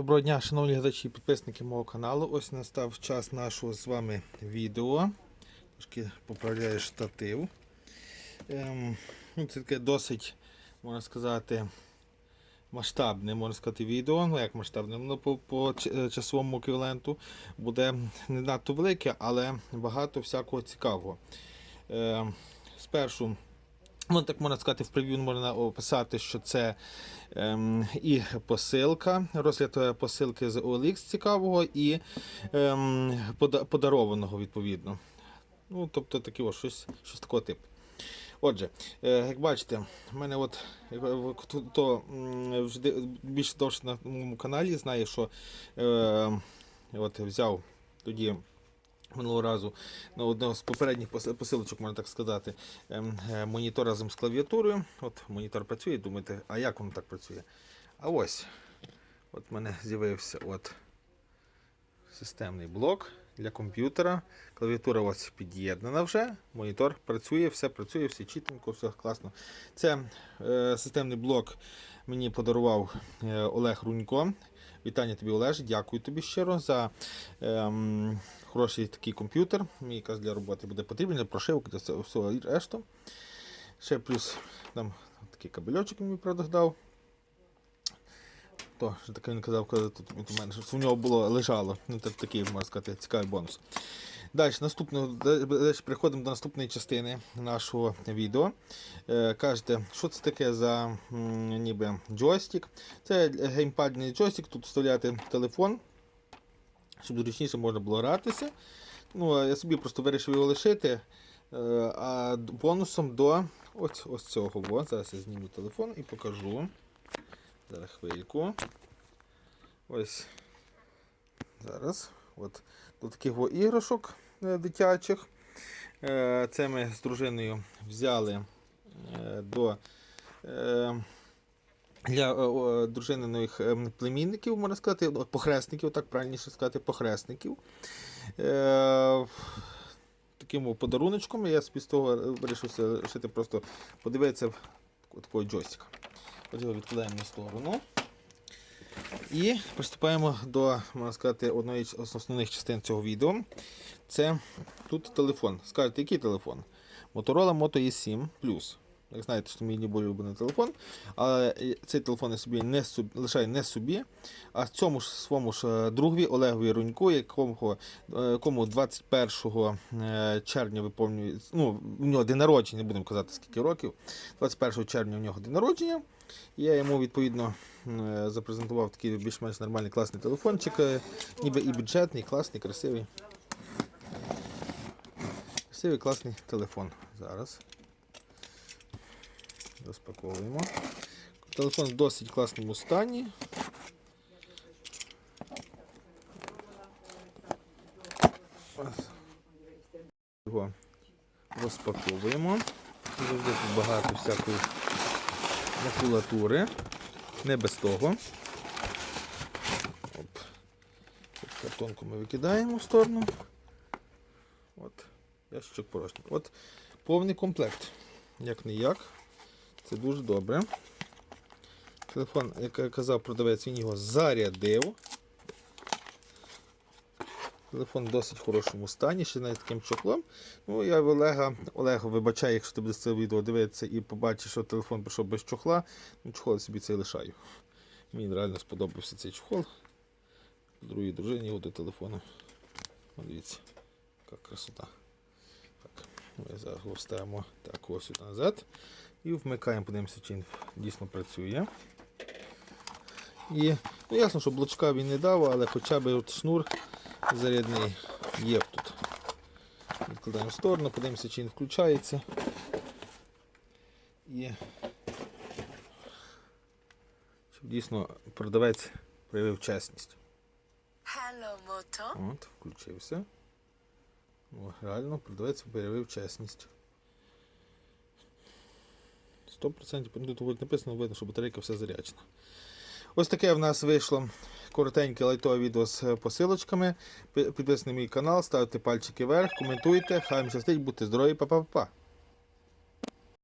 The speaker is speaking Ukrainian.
Доброго дня, шановні глядачі і підписники мого каналу. Ось настав час нашого з вами відео. Трошки поправляю штатив. Ем, ну, це таке досить, можна сказати, масштабне, можна сказати, відео. Ну як масштабне, воно по, по е, часовому еквіваленту буде не надто велике, але багато всякого цікавого. Ем, спершу. Ну, так можна сказати, в прев'ю можна описати, що це ем, і посилка, розгляд е, посилки з OLX цікавого і ем, подарованого відповідно. Ну, тобто таке ось, щось, щось такого типу. Отже, е, як бачите, в мене от хто ди- довше на моєму каналі знає, що е, от взяв тоді минулого разу на одного з попередніх посилочок, можна так сказати, ем, е, монітор разом з клавіатурою. От монітор працює, думаєте, а як воно так працює? А ось, от в мене з'явився от системний блок для комп'ютера. Клавіатура ось під'єднана вже, монітор працює, все працює, все чітенько, все класно. Це е, системний блок мені подарував е, Олег Рунько. Вітання тобі, Олеж, дякую тобі щиро за ем, хороший такий комп'ютер. Мені якраз для роботи буде потрібен, для прошивок, для всього решту. Ще плюс там такий кабельочок мені правда. То, що таке він казав, коли тут у мене в нього було лежало. Ну, так, такий, можна сказати, цікавий бонус. Далі, переходимо до наступної частини нашого відео. Е, кажете, що це таке за ніби джойстик. Це геймпадний джойстик, тут вставляти телефон, щоб зручніше можна було гратися. Ну, я собі просто вирішив його лишити. Е, А бонусом до ось, ось цього. Во. Зараз я зніму телефон і покажу. Зараз хвильку. Ось. Зараз. От. До таких іграшок е, дитячих. Е, Це ми з дружиною взяли е, до для дружининих ем, племінників, можна сказати, похресників, так правильніше сказати, похресників. Таким подаруночком я з того вирішив лишити просто подивитися в такого джойстика. Отже, відкладаємо на сторону. І приступаємо до, можна сказати, одної з основних частин цього відео. Це тут телефон. Скажете, який телефон? Motorola Moto E7 Plus. Як знаєте, що мій не улюблений телефон. Але цей телефон я собі не лишаю не собі, а цьому ж своєму ж е, другові Олегові Руньку, якому, е, якому 21 е, червня виповнюється. Ну, у нього день народження, не будемо казати скільки років. 21 червня у нього день народження. Я йому відповідно запрезентував такий більш-менш нормальний класний телефончик, ніби і бюджетний, класний, красивий. Красивий класний телефон. Зараз. Розпаковуємо. Телефон в досить класному стані. Його розпаковуємо. Завжди тут багато всякої макулатури. Не без того. Оп. Картонку ми викидаємо в сторону. От. Ящичок порожній. От повний комплект. Як не як. Це дуже добре. Телефон, як я казав, продавець, він його зарядив. Телефон в досить хорошому стані, ще навіть таким чохлом. Ну, я в Олега, Олега, вибачаю, якщо ти будеш це відео дивитися і побачиш, що телефон прийшов без чохла, ну чохол собі цей лишаю. Мені реально сподобався цей чохол. Другій дружині його до телефону. Дивіться, яка красота. Так, ми зараз ставимо так ось сюди назад. І вмикаємо, подивимося, чи він дійсно працює. І ну, ясно, що блочка він не дав, але хоча б от шнур зарядний є тут. Відкладаємо в сторону, подивимося, чи він включається. І щоб дійсно продавець проявив чесність. Hello, Moto. От, включився. Реально, продавець проявив чесність. 100% ну, тут написано, видно, що батарейка все зарячна. Ось таке в нас вийшло коротеньке лайтове відео з посилочками. Пи- Підписуйтесь на мій канал, ставте пальчики вверх, коментуйте. Хай вам щастить, будьте здорові, па-па-па.